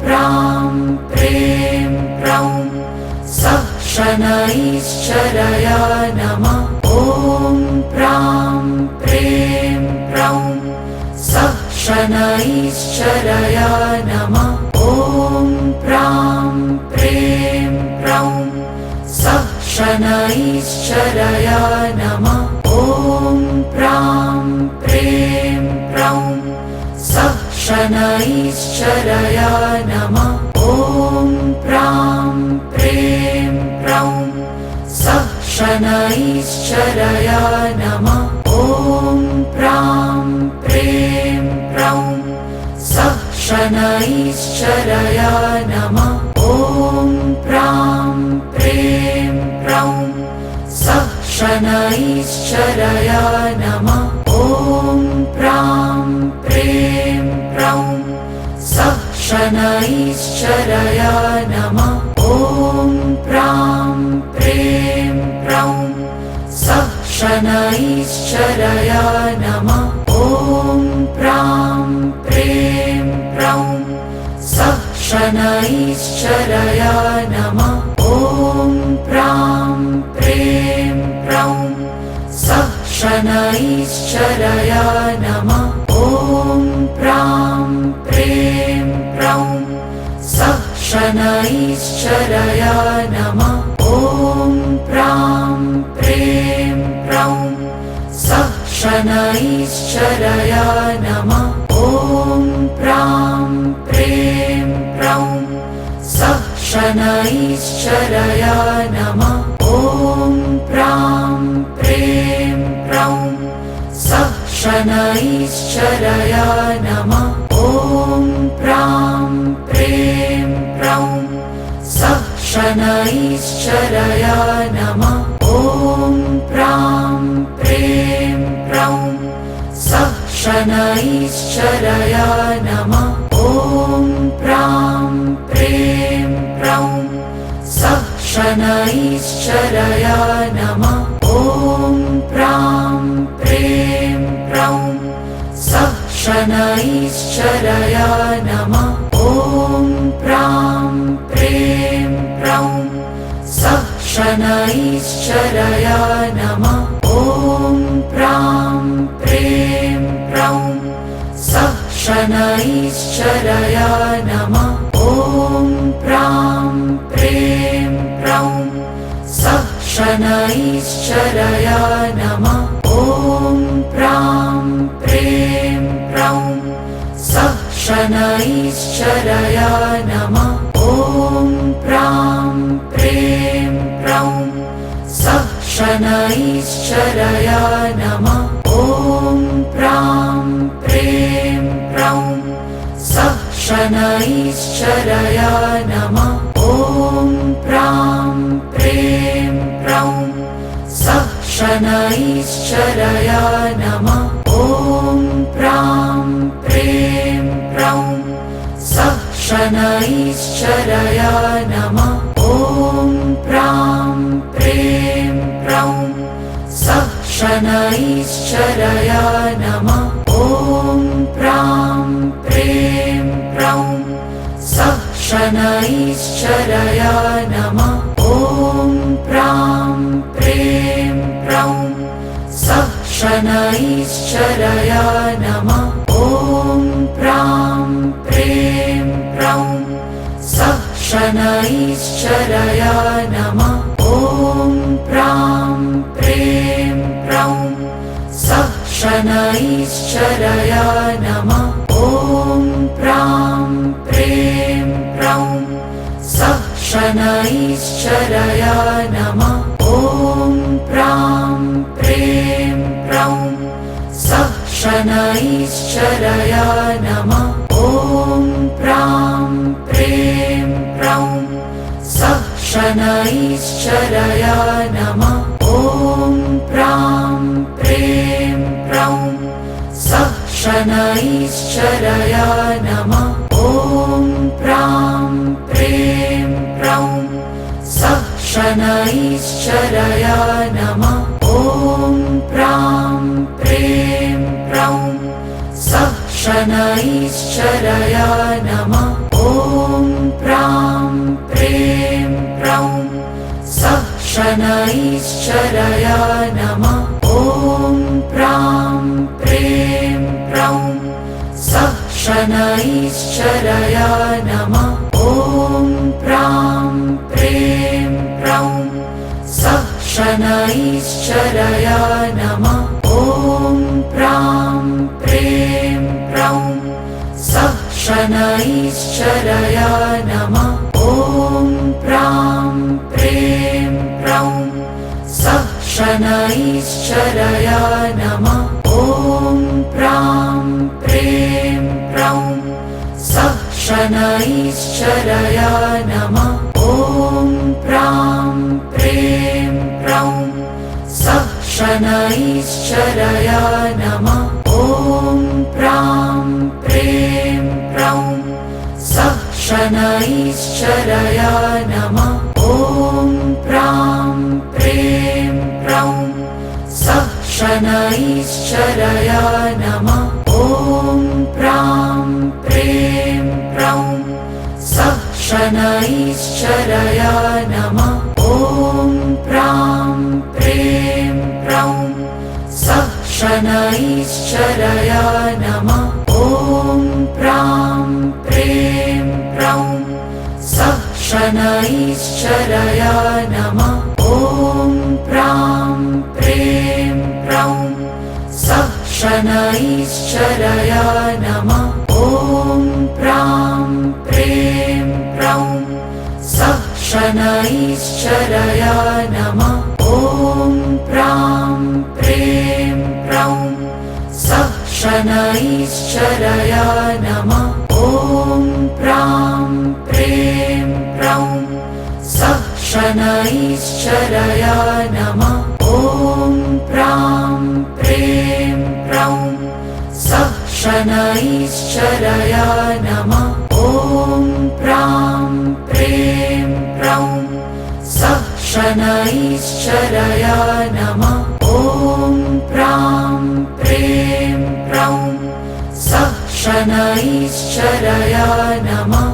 प्रां सः शनैश्चरया नमः। ॐ प्रां प्रें सः शनैश्चरया नमः। ॐ प्रां प्रें प्रौं सः नमः शनैश्चरया नमः ॐ प्रां प्रें प्रौं सः शनैश्चरया नमः ॐ प्रां प्रें प्रौं सः शनैश्चरया नमः ॐ प्रां प्रें प्रौं सः शनैश्चरया नमः शनैश्चरया नमः ॐ प्रां प्रें सः शनैश्चरया नमः ॐ प्रां प्रें सः शनैश्चरया नमः ॐ प्रां प्रें सः शनैश्चरया नमः ॐ प्रां प्रें प्रौं सः शनैश्चरया नमः ॐ प्रां प्रें प्रौं सः शनैश्चरया नमः ॐ प्रां प्रें प्रौं सः शनैश्चरया नमः ॐ प्रां प्रें प्रौं सः शनैश्चरया नमः शनैश्चरया नमः। ॐ प्रां प्रें सः शनैश्चरया नमः। ॐ प्रां प्रें प्रौं सः शनैश्चरया नमः। ॐ प्रां प्रें सः शनैश्चरया नमः शनैश्चरया नमः ॐ प्रां प्रें सः शनैश्चरया नमः ॐ प्रां प्रें प्रौं सः शनैश्चरया नमः शनैश्चरया नमः ॐ प्रां प्रें सः शनैश्चरया नमः ॐ प्रां प्रें प्रौं सः शनैश्चरया नमः ॐ प्रां प्रें सः शनैश्चरया नमः शनैश्चरया नमः। ॐ प्रां प्रें प्रौं सः शनैश्चरया नमः। ॐ प्रां प्रें प्रौं सः शनैश्चरया नमः। ॐ प्रां प्रें प्रौं सः शनैश्चरया नमः शनैश्चरया नमः। ॐ प्रां प्रें प्रौं सः शनैश्चरया नमः। ॐ प्रां प्रें प्रौं सः शनैश्चरया नमः। ॐ प्रां प्रें प्रौं सः शनैश्चरया नमः। ॐ प्रें प्रौं शनैश्चरया नमः ॐ प्रां प्रें प्रौं सः शनैश्चरया नमः ॐ प्रां प्रें प्रौं सः शनैश्चरया नमः ॐ प्रां प्रें प्रौं सः शनैश्चरया नमः ॐ प्रां प्रें शनैश्चरय नमः ॐ प्रां प्रें प्रौं सः शनैश्चरय नमः ॐ प्रां प्रें प्रौं सः शनैश्चरय नमः ॐ प्रां प्रें प्रौं सः शनैश्चरय नमः शनैश्चरय नमः ॐ प्रां प्रें प्रौं सः शनैश्चरय नमः ॐ प्रां प्रें प्रौं सः शनैश्चरय नमः ॐ प्रां प्रें प्रौं सः शनैश्चरय नमः ॐ ॐ प्रां प्रें सः शनैश्चरय नमः ॐ प्रां प्रें सः शनैश्चरय नमः शनैश्चरय नमः ॐ प्रां प्रें प्रौं सः शनैश्चरय नमः ॐ प्रां प्रें प्रौं सः शनैश्चरय नमः ॐ प्रां प्रें प्रौं सः शनैश्चरय नमः ॐ प्रां प्रें प्रौं सः शनैश्चरय नमः